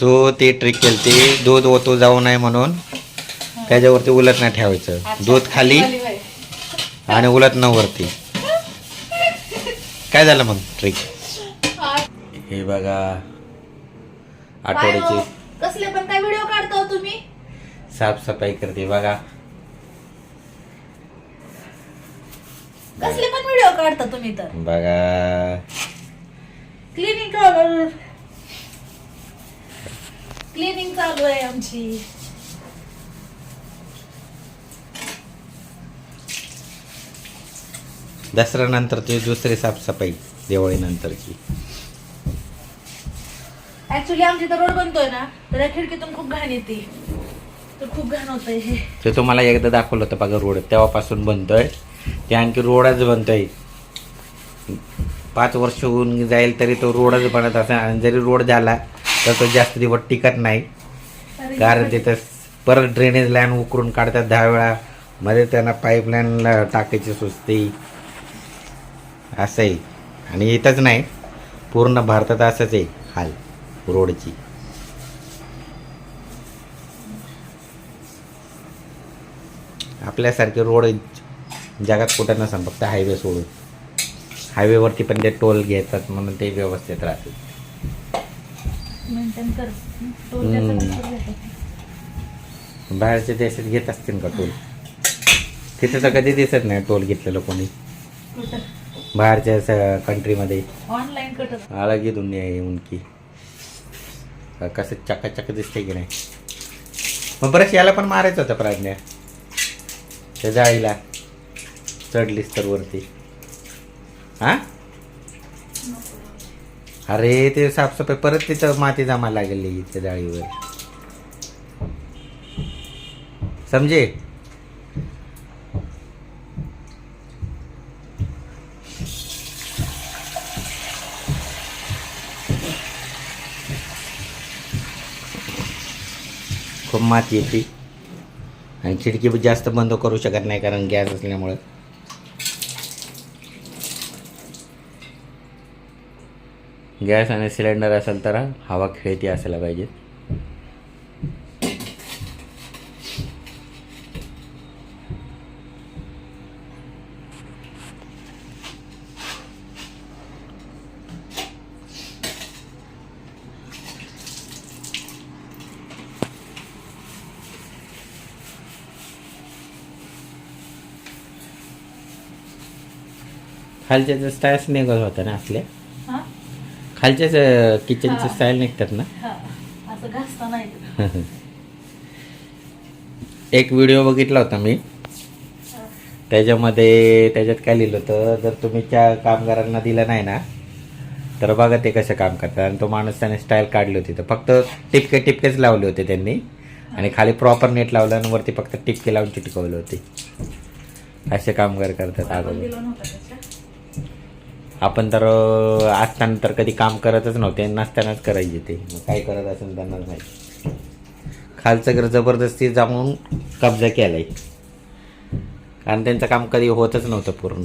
तो ती ट्रिक केलती दूध ओतू जाऊ नये म्हणून. त्याच्यावरती उलट नाही ठेवायचं. दूध खाली. आणि उलट न वरती. काय झालं मग ट्रिक हे बघा. आठवड्याची. हो? कसले पण काय व्हिडिओ काढतो तुम्ही? साफसफाई करते बघा. कसले पण व्हिडिओ काढता तुम्ही तर? बघा. क्लिनिंग चालू क्लिनिंग चालू आहे आमची. दसऱ्यानंतरची दुसरी साफसफाई दिवाळीनंतरची. ऍक्च्युली आमची तर रोड बनतोय ना तर या खिडकीतून खूप घाण येते. तर खूप घाण होतंय हे. ते तुम्हाला एकदा दाखवलं होतं बघा रोड तेव्हापासून बनतोय. ते आणखी रोडच बनतोय. पाच वर्ष होऊन जाईल तरी तो रोडच बनत असेल. आणि जरी रोड झाला तर तो जास्त दिवस टिकत नाही. कारण तिथं परत ड्रेनेज लाईन उकरून काढतात दहा वेळा. मध्ये त्यांना पाईपलाईन टाकायची सुचते असं आहे आणि इथंच नाही. पूर्ण भारतात असंच आहे हाल रोडची. आपल्यासारखे रोड जगात कुठं नसेल फक्त हायवे सोडून. हायवेवरती पण ते टोल घेतात म्हणून ते व्यवस्थित राहते मेंटेन कर. टोल हम्म. त्याचा नंतर घेतो. बाहेरच्या देशात घेत असतील का टोल? तिथे तर कधी दिसत नाही टोल घेतलेलं कोणी. बाहेरच्या कंट्रीमध्ये ऑनलाईन अलग ही दुनिया आहे उनकी. अ, कसं चकाचक दिसते की नाही? मग बरंच याला पण मारायचं होतं प्राज्ञा. त्या जाळीला. चढलीस तर वरती. हा? अरे ते साफसफाई परत तिथं माती जमा लागेल त्या जाळीवर. समजे? खूप माती येते. आणि खिडकी पण जास्त बंद करू शकत नाही कारण गॅस असल्यामुळं. गॅस आणि सिलेंडर असेल तर हवा खेळती असायला पाहिजे. खालच्या स्टाईल्स निघत होता ना असल्या खालच्याच किचनचे हा. स्टाईल निघतात ना? हा. असं घासता नाही एक व्हिडिओ बघितला होता मी. हा. त्याच्यामध्ये त्याच्यात काय लिहिलं होतं जर तुम्ही त्या कामगारांना दिलं नाही ना तर बघा ते कसं काम करतात. आणि तो माणूस त्याने स्टाईल काढली होती. तर फक्त टिपके टिपकेच लावले होते त्यांनी. आणि खाली प्रॉपर नेट लावलं आणि वरती फक्त टिपके लावून चिटकवले होते. असे कामगार करतात आपण अगोदर. दिलं नव्हतं त्याच्या आपण तर असताना तर कधी काम करतच नव्हते नसतानाच करायचे ते. मग काय करत असेल त्यांनाच माहिती. खालचं घर जबरदस्ती जाऊन कब्जा केलाय. कारण त्यांचं काम कधी होतच नव्हतं पूर्ण.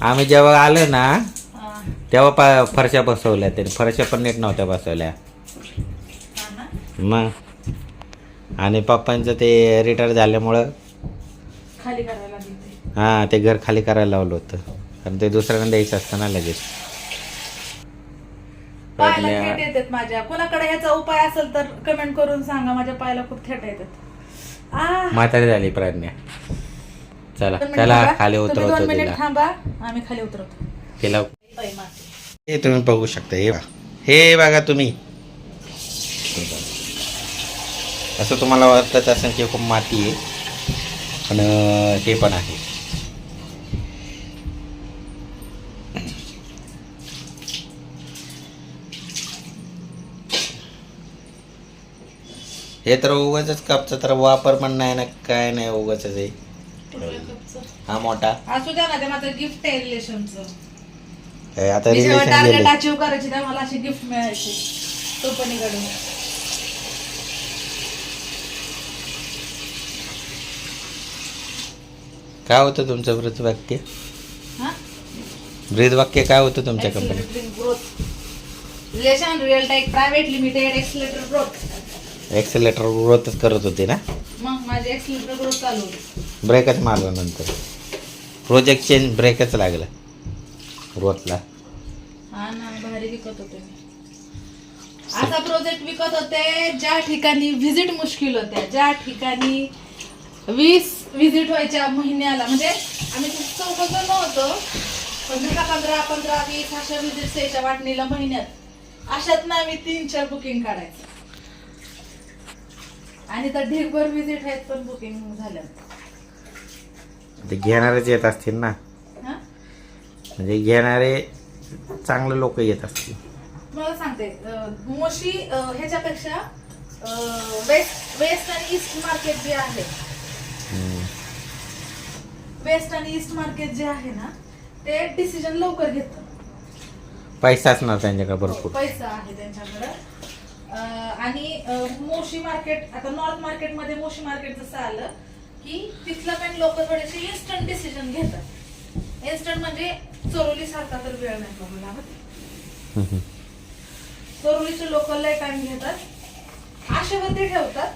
आम्ही जेव्हा आलो ना तेव्हा पा फरशा बसवल्या त्यांनी. फरशा पण नीट नव्हत्या बसवल्या. मग आणि पप्पांचं ते रिटायर झाल्यामुळं. हां ते घर खाली करायला लावलं होतं. कारण ते दुसऱ्यांना द्यायचं असतं ना लगेच. पायाला थेट येतात माझ्या. कोणाकडे ह्याचा उपाय असेल तर कमेंट करून सांगा. माझ्या पायाला खूप थेट येतात. आ. म्हातारी झाली प्रज्ञा. चला दोन मिनिट चला थांबा. खाली तुम्ही उतरवतो दोन मिनिट तिला. थांबा. आम्ही खाली उतरवतो. तिला बाई माती. हे तुम्ही बघू शकता हे बघा. हे बघा तुम्ही. असं तुम्हाला वाटत असेल की खूप माती आहे. पण अं, हे पण आहे. हे तर उगाच कपचं तर वापर पण नाही ना काय नाही उगाच आहे? हा मोठा. असू द्या ना ते माझं गिफ्ट आहे रिलेशनचं हे आता मी जेव्हा रिलेशन टार्गेट गेले. अचीव करायची तेव्हा मला अशी गिफ्ट मिळायची. कंपनीकडून. काय होतं तुमचं ब्रीद वाक्य हा? वाक्य काय होतं तुमच्या कंपनीत growth relation real टाईक private limited accelerator growth accelerator ग्रोथच करत होते ना? मग माझे एक्सलेटर ग्रोथ चालू होते. ब्रेकच मारला नंतर. प्रोजेक्ट चेंज ब्रेकच लागला. ग्रोथला हा ना भारी विकत होते मी. असा प्रोजेक्ट विकत होते ज्या ठिकाणी व्हिजिट मुश्किल होत्या ज्या ठिकाणी वीस व्हिजिट व्हायच्या महिन्याला. म्हणजे आम्ही चौघ जण होतो पण दहा पंधरा पंधरा वीस अशा व्हिजिट यायच्या वाटणीला महिन्यात. अशात ना आम्ही तीन चार बुकिंग काढायचं. आणि तर ढीगभर व्हिजिट आहेत पण बुकिंग झाल्या ते घेणारेच येत असतील ना? हा? म्हणजे घेणारे चांगले लोक येत असतील. मला सांगते अं, मोशी अं, ह्याच्यापेक्षा वेस्ट वेस्ट आणि ईस्ट मार्केट जे आहे हम्म. वेस्ट आणि ईस्ट मार्केट जे आहे ना ते डिसिजन लवकर घेतं पैसा असणार त्यांच्याकडे भरपूर. पैसा आहे त्यांच्याकडं. आणि मोशी मार्केट आता नॉर्थ मार्केटमध्ये मोशी मार्केट जसं आलं की तिथलं पण लोक थोडेसे इन्स्टंट डिसिजन घेतात. इन्स्टंट म्हणजे चोरोली सारखा तर वेळ नाही बघू लागत. हम्म. चोरोलीचे लोक लय टाइम घेतात. आशेवरती ठेवतात.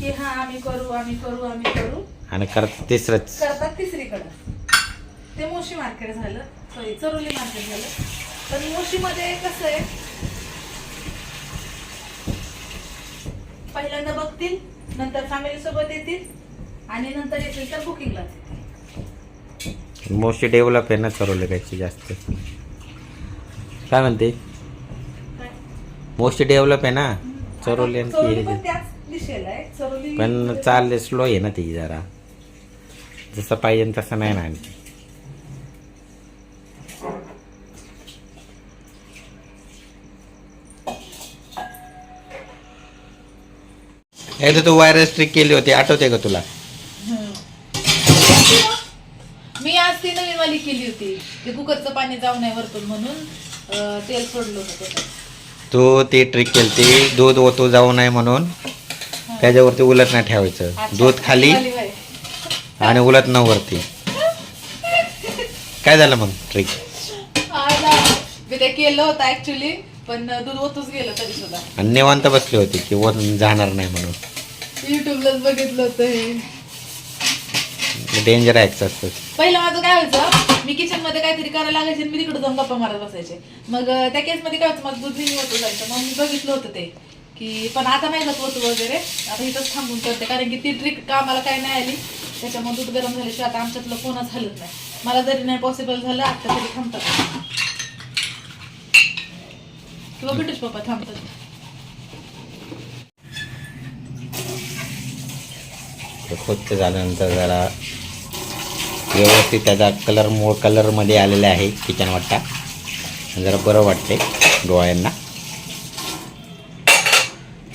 की हा आम्ही करू आम्ही करू आम्ही करू. आणि करत तिसरंच. करतात तिसरीकडं. ते मोशी मार्केट झालं सॉरी चरोली मार्केट झालं. पण मोशीमध्ये कसं आहे पहिल्यांदा बघतील नंतर फॅमिली सोबत येतील आणि नंतर येतील तर बुकिंगला मोस्टली डेव्हलप आहे ना चरोलेपेक्षा जास्त. काय म्हणते? मोस्टली डेव्हलप आहे ना चरोली पण चालले स्लो आहे ना ती जरा. जसं पाहिजे तसं नाही ना आणखी. एकदा तू व्हायरस ट्रिक केली होती आठवते का तुला. मी आज ती नवीन वाली केली होती ते कुकरचं पाणी जाऊ नये वरतून म्हणून अं, तेल सोडलं होतं त्याच्यात तू ती ट्रिक केली ती दूध ओतू जाऊ नये म्हणून त्याच्यावरती उलट नाही ठेवायचं अच्छा. दूध खाली बाई. आणि उलट न वरती काय झालं मग ट्रिक आला. मी ते केलं होतं ऍक्च्युली पण दूध ओतूच गेलं तरी सुद्धा. आणि निवांत बसली होती की ओत जाणार नाही म्हणून. युट्यूबलाच बघितलं होतं हे. डेंजर ॲक्स असतं पहिलं माझं काय व्हायचं मी किचनमध्ये काहीतरी करायला लागायचे आणि मी तिकडे जाऊन गप्पा मारत बसायचे. मग अं, त्या केस मध्ये काय होतं माझं दूध नेहमी होतं जायचं. मग मी बघितलं होतं ते की पण आता नाही जात होतं वगैरे. आता इथंच थांबून करते कारण की ती ट्रिक कामाला काय नाही आली. त्याच्यामुळे दूध गरम झाल्याशिवाय आता आमच्यातलं कोणच हलत नाही. मला जरी नाही पॉसिबल झालं आता तरी थांबतात. किंवा ब्रिटिश पप्पा थांबतात ते स्वच्छ झाल्यानंतर जरा व्यवस्थित त्याचा कलर मूळ कलरमध्ये आलेला आहे किचन वाटा जरा बरं वाटते डोळ्यांना.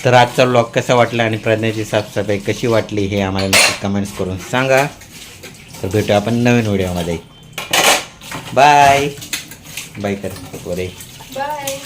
तर आजचा ब्लॉग कसा वाटला आणि प्रज्ञाची साफसफाई कशी वाटली हे आम्हाला नक्की कमेंट्स करून सांगा. तर भेटू आपण नवीन व्हिडिओमध्ये. बाय बाय कर बरे बाय